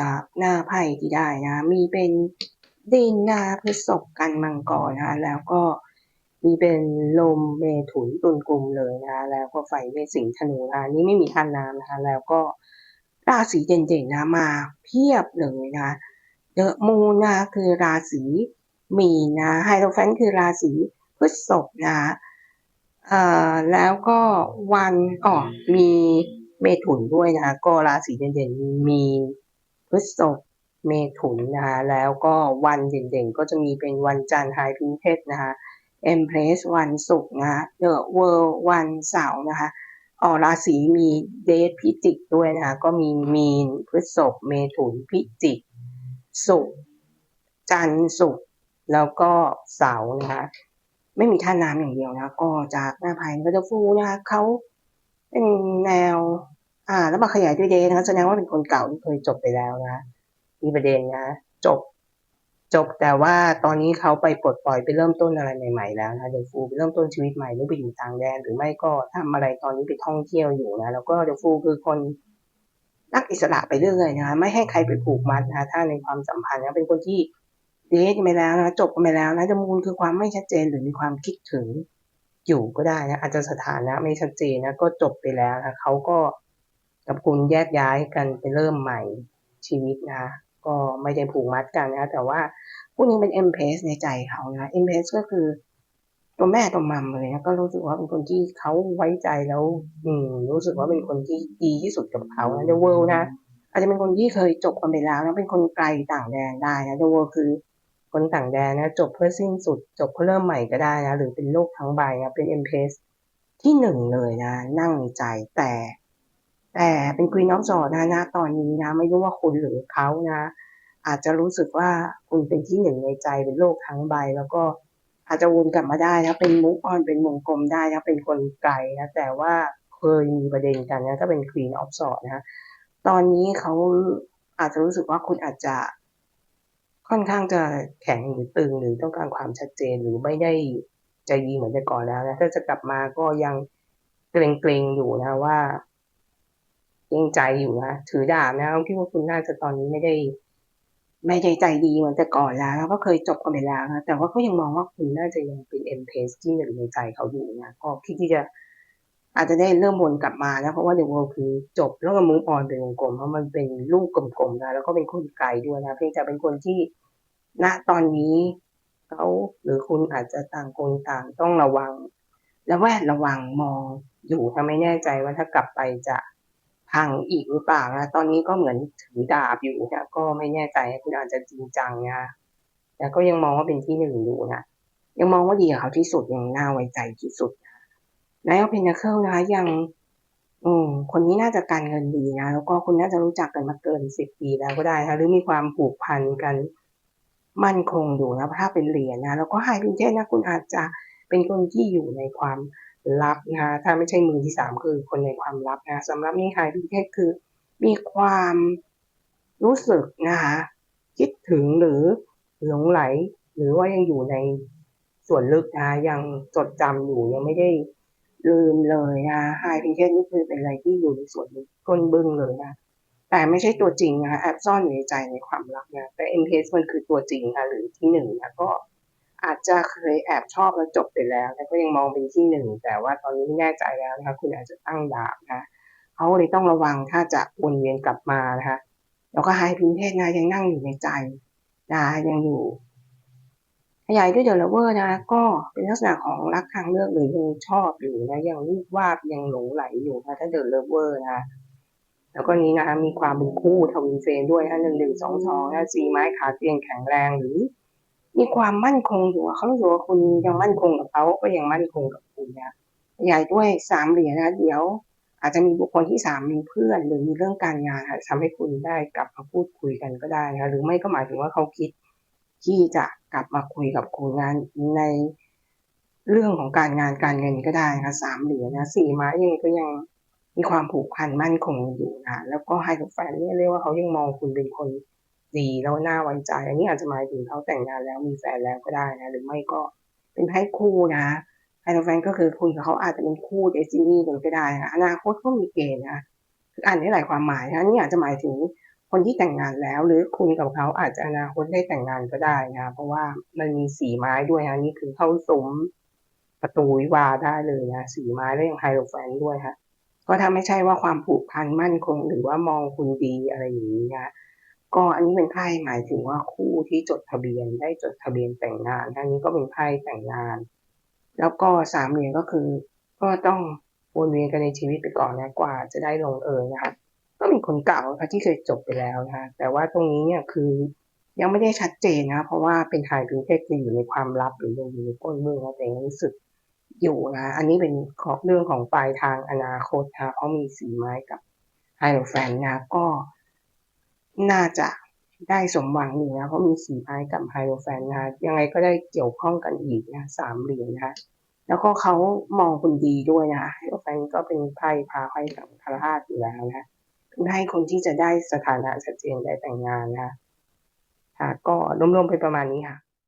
จากหน้าไพ่ที่ได้นะ มีเป็นดินนาพฤษภกันมังกรนะคะแล้วก็มีเป็นลมเมถุนตุลกลุ่มเลยนะคะแล้วก็ไฟเวสสิงห์ธนูนะคะนี่ไม่มีท่านน้ำนะคะแล้วก็ราศีเด่นๆนะมาเพียบเลยนะเดอะมูนะคือราศีมีนะไฮโดรแฟนคือราศีพฤษภนะเอ่อแล้วก็วันอ๋อมีเมถุนด้วยนะคะก็ราศีเด่นๆมี พฤษภเมถุนนะคะแล้วก็วันเด่นๆ ก็จะมีเป็นวันจันทร์ไฮพิงเพชนะคะเอ็มเพรสวันศุกร์นะคะเดอะเวิลด์วันเสาร์นะคะออราศีมีเดทพิจิกด้วยนะคะก็มีมีนพฤษภเมถุนพิจิกศุกร์จันทร์ศุกร์แล้วก็เสาร์นะคะไม่มีท่าน้ำอย่างเดียวนะก็จากหน้าไพ่ก็จะฟูนะคะเขาเป็น แล้วมาขยายด้วยเดย์นะแสดงว่าเป็นคนเก่าที่เคยจบไปแล้วนะมีประเด็นนะ จบ จบแต่ว่าตอนนี้เขาไปปลดปล่อยไปเริ่มต้นอะไรใหม่ๆแล้วนะเดฟูไปเริ่มต้นชีวิตใหม่หรือไปอยู่ต่างแดนหรือไม่ก็ทำอะไรตอนนี้ไปท่องเที่ยวอยู่นะแล้วก็เดฟูคือคนรักอิสระไปเรื่อยนะไม่ให้ใครไปผูกมัดนะถ้าในความสัมพันธ์นะเป็นคนที่เดทไปแล้วนะจบไปแล้วนะจะมูลคือความไม่ชัดเจนหรือมีความคิดถึงอยู่ก็ได้นะอาจจะสถานะไม่ชัดเจนนะก็จบไปแล้วนะเขาก็ กับคุณแยกย้ายกันไปเริ่มใหม่ชีวิตนะคะก็ไม่ได้ผูกมัดกันนะแต่ว่าผู้นี้เป็นเอ็มเพสในใจเขานะเอ็มเพสก็คือตัวแม่ตัวมัมเลยนะก็รู้สึกว่าเป็นคนที่เขาไว้ใจแล้ว อืม รู้สึกว่าเป็นคนที่ดีที่สุดกับเขานะเดอะเวิลด์นะอาจจะเป็นคนที่เคยจบกันไปแล้วนะเป็นคนไกลต่างแดนได้นะเดอะเวิลด์คือ คนต่างแดนนะจบเพื่อสิ้นสุด จบเพื่อเริ่มใหม่ก็ได้นะหรือเป็นโลกทั้งใบนะเป็นเอ็มเพสที่หนึ่งเลยนะ นั่งในใจแต่ แต่เป็นควีนออฟจอนะนะตอนนี้นะ ไม่รู้ว่าคุณหรือเขานะ อาจจะรู้สึกว่าคุณเป็นที่หนึ่งในใจเป็นโลกทั้งใบ แล้วก็อาจจะวนกลับมาได้นะเป็นมุกออนเป็นวงกลมได้นะเป็นคนไกลนะแต่ว่าเคยมีประเด็นกันนะก็เป็นควีนออฟจอนะตอนนี้เขาอาจจะรู้สึกว่าคุณอาจจะค่อนข้างจะแข็งหรือตึงหรือต้องการความชัดเจนหรือไม่ได้ใจดีเหมือนแต่ก่อนแล้วนะถ้าจะกลับมาก็ยังเกรงๆอยู่นะว่า เกรงใจอยู่นะถือดาบนะคิดว่าคุณน่าจะตอนนี้ไม่ได้ ไม่ได้ใจดีเหมือนแต่ก่อนแล้วก็เคยจบกันไปแล้วนะแต่ว่าก็ยังมองว่าคุณน่าจะยังเป็นเอ็มเพสที่หนึ่งในใจเขาอยู่นะก็คิดที่จะอาจจะได้เริ่มวนกลับมานะเพราะว่าเดอะเวิลด์คือจบแล้วก็มูฟออนเป็นวงกลมเพราะมันเป็นลูกกลมๆนะแล้วก็เป็นคนไกลด้วยนะเพียงแต่เป็นคนที่ณตอนนี้เขาหรือคุณอาจจะต่างคนต่างต้องระวัง และแวดระวังมองอยู่ถ้าไม่แน่ใจว่าถ้ากลับไปจะ พังอีกหรือเปล่านะตอนนี้ก็เหมือนถือดาบอยู่นะก็ไม่แน่ใจคุณอาจจะจริงจังนะแต่ก็ยังมองว่าเป็นที่หนึ่งอยู่นะยังมองว่าดีกับเขาที่สุดยังน่าไว้ใจที่สุดแล้วเพนเคิลนะคะยัง อืมคนนี้น่าจะการเงินดีนะแล้วก็คุณน่าจะรู้จักกันมาเกินสิบปีแล้วก็ได้นะหรือมีความผูกพันกันมั่นคงอยู่นะถ้าเป็นเหรียญนะแล้วก็ไฮพินเทสนะคุณอาจจะเป็นคนที่อยู่ในความ ลับนะถ้าไม่ใช่มือที่สามคือคนในความลับนะสำหรับนี่ไฮพินเทสคือ มีความรู้สึกนะคะคิดถึงหรือหลงไหล หรือว่ายังอยู่ในส่วนลึกนะยังจดจำอยู่ยังไม่ได้ลืมเลยนะไฮพินเทสนี่คือเป็นอะไรที่อยู่ในส่วนลึกก้นบึ้งเลยนะแต่ไม่ใช่ตัวจริงนะแอบซ่อนอยู่ในใจในความลับนะแต่ m p s มันคือตัวจริงนะหรือที่หนึ่งนะก็ อาจจะเคยแอบชอบแล้วจบไปแล้วแต่ก็ยังมองเป็นที่หนึ่งแต่ว่าตอนนี้ไม่แน่ใจแล้วนะคะคุณอาจจะตั้งดาบนะเขาเลยต้องระวังถ้าจะวนเวียนกลับมานะคะแล้วก็ไฮพินเทสนะยังนั่งอยู่ในใจนะยังอยู่ขยายด้วยเดลเวอร์นะก็เป็นลักษณะของรักทางเลือกหรือยังชอบอยู่นะยังรูปวาบยังหลงไหลอยู่นะถ้าเดลเวอร์นะแล้วก็นี้นะคะมีความเป็นคู่ทวินเฟนด้วยนะหนึ่งหนึ่งสองสองนะสีไม้ขาเตียงแข็งแรงหรือ มีความมั่นคงอยู่เขารู้สึกว่าคุณยังมั่นคงกับเขาก็ยังมั่นคงกับคุณนะใหญ่ด้วยสามเหรียญนะเดี๋ยว อาจจะมีบุคคลที่สามมีเพื่อน หรือมีเรื่องการงานทำให้คุณได้กลับมาพูดคุยกันก็ได้นะหรือไม่ก็หมายถึงว่าเขาคิดที่จะกลับมาคุยกับคุณงานในเรื่องของการงานการเงินก็ได้นะสามเหรียญนะสี่ไม้ยังก็ยังมีความผูกพันมั่นคงอยู่นะแล้วก็ไฮโดรแฟนเนี่ยเรียกว่าเขายังมองคุณเป็นคน ดีแล้วน่าไว้ใจอันนี้อาจจะหมายถึงเขาแต่งงานแล้วมีแฟนแล้วก็ได้นะ หรือไม่ก็เป็นไพ่คู่นะไฮโดรแฟนก็คือคุณกับเขาอาจจะเป็นคู่เดซินี่เลยก็ได้นะอนาคตก็มีเกณฑ์นะคืออ่านได้หลายความหมายนะนี่อาจจะหมายถึงคนที่แต่งงานแล้ว หรือคุณกับเขาอาจจะอนาคตได้แต่งงานก็ได้นะเพราะว่ามันมีสีไม้ด้วยนะนี่คือเข้าซุ้มประตูวิวาได้เลยนะสีไม้และยังไฮโรแฟนด้วยค่ะก็ถ้าไม่ใช่ว่าความผูกพันมั่นคง หรือว่ามองคุณดีอะไรอย่างนี้นะ ก็อันนี้เป็นไพ่หมายถึงว่าคู่ที่จดทะเบียนได้จดทะเบียนแต่งงานอันนี้ก็เป็นไพ่แต่งงาน แล้วก็สามเหรียญก็คือ ก็ต้องวนเวียนกันในชีวิตไปก่อนนะกว่าจะได้ลงเอยนะคะก็มีคนเก่าค่ะที่เคยจบไปแล้วนะคะแต่ว่าตรงนี้เนี่ยคือยังไม่ได้ชัดเจนนะ เพราะว่าเป็นไทยพิเทคคืออยู่ในความลับหรือยังอยู่ในก้นเมืองนะแต่ยังรู้สึกอยู่นะอันนี้เป็นของเรื่องของปลายทางอนาคตนะเพราะมีสีไม้กับไฮโลแฟนนะก็ น่าจะได้สมหวังอยู่นะเพราะมีสีไม้กับไฮโลแฟนนะยังไงก็ได้เกี่ยวข้องกันอีกนะสามเหรียญนะแล้วก็เขามองคุณดีด้วยนะไฮโลแฟนก็เป็นไพ่พาไพ่กับคาราชอยู่แล้วนะเป็นให้คนที่จะได้สถานะชัดเจนได้แต่งงานนะคะค่ะก็รวมๆไปประมาณนี้ค่ะ